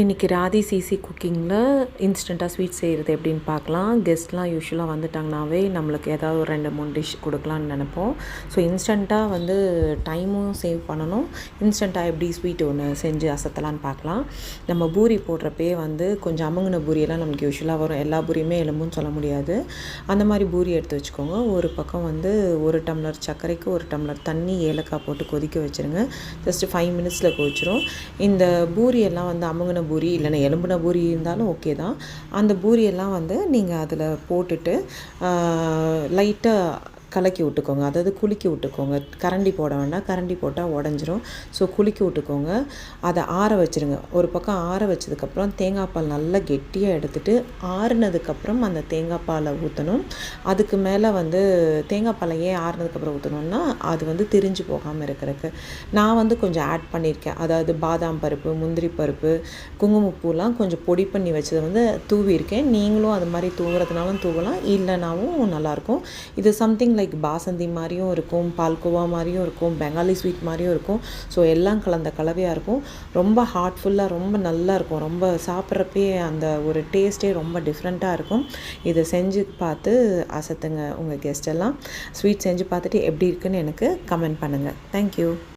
இன்றைக்கி ராதி சிசி குக்கிங்கில் இன்ஸ்டண்ட்டாக ஸ்வீட் செய்கிறது எப்படின்னு பார்க்கலாம். கெஸ்ட்லாம் யூஸ்வலாக வந்துட்டாங்கனாவே நம்மளுக்கு ஏதாவது ஒரு ரெண்டு மூணு டிஷ் கொடுக்கலான்னு நினைப்போம். ஸோ இன்ஸ்டண்ட்டாக வந்து டைமும் சேவ் பண்ணணும். இன்ஸ்டண்ட்டாக எப்படி ஸ்வீட் ஒன்று செஞ்சு அசத்தலான்னு பார்க்கலாம். நம்ம பூரி போடுறப்பே வந்து கொஞ்சம் அமுங்கின பூரியெல்லாம் நமக்கு யூஸ்வலாக வரும். எல்லா பூரியுமே எலும்புன்னு சொல்ல முடியாது. அந்த மாதிரி பூரி எடுத்து வச்சுக்கோங்க. ஒரு பக்கம் வந்து ஒரு டம்ளர் சர்க்கரைக்கு ஒரு டம்ளர் தண்ணி ஏலக்காய் போட்டு கொதிக்க வச்சுருங்க. ஜஸ்ட்டு ஃபைவ் மினிட்ஸில் கொதிச்சிரும். இந்த பூரியெல்லாம் வந்து அமுங்கின பூரி இல்லைன்னா எலும்பின பூரி இருந்தாலும் ஓகே தான். அந்த பூரியெல்லாம் வந்து நீங்கள் அதில் போட்டுட்டு லைட்டாக கலக்கி விட்டுக்கோங்க. அதாவது குலுக்கி விட்டுக்கோங்க. கரண்டி போட வேண்டாம். கரண்டி போட்டால் உடஞ்சிரும். ஸோ குலுக்கி விட்டுக்கோங்க. அதை ஆற வச்சுருங்க. ஒரு பக்கம் ஆற வச்சதுக்கப்புறம் தேங்காய் பால் நல்லா கெட்டியாக எடுத்துகிட்டு ஆறுனதுக்கப்புறம் அந்த தேங்காய் பாலை ஊற்றணும் அதுக்கு மேலே வந்து தேங்காய் பாலை ஏன் ஆறுனதுக்கப்புறம் ஊற்றணுன்னா அது வந்து திரிஞ்சு போகாமல் இருக்கிறதுக்கு. நான் வந்து கொஞ்சம் ஆட் பண்ணியிருக்கேன். அதாவது பாதாம் பருப்பு முந்திரி பருப்பு குங்குமப்பூலாம் கொஞ்சம் பொடி பண்ணி வச்சதை வந்து தூவியிருக்கேன். நீங்களும் அது மாதிரி தூவுறதுனாலும் தூவலாம். இல்லைனாவும் நல்லாயிருக்கும். இது சம்திங் லைக் லைக் பாசந்தி மாதிரியும் இருக்கும் பால்கோவா மாதிரியும் இருக்கும் பெங்காலி ஸ்வீட் மாதிரியும் இருக்கும். ஸோ எல்லாம் கலந்த கலவையாக இருக்கும். ரொம்ப ஹார்ட்ஃபுல்லாக ரொம்ப நல்லா இருக்கும். ரொம்ப சாப்பிட்றப்பே அந்த ஒரு டேஸ்ட்டே ரொம்ப டிஃப்ரெண்ட்டாக இருக்கும். இதை செஞ்சு பார்த்து அசத்துங்க உங்கள் கெஸ்ட் எல்லாம். ஸ்வீட் செஞ்சு பார்த்துட்டு எப்படி இருக்குன்னு எனக்கு கமெண்ட் பண்ணுங்கள் தேங்க்யூ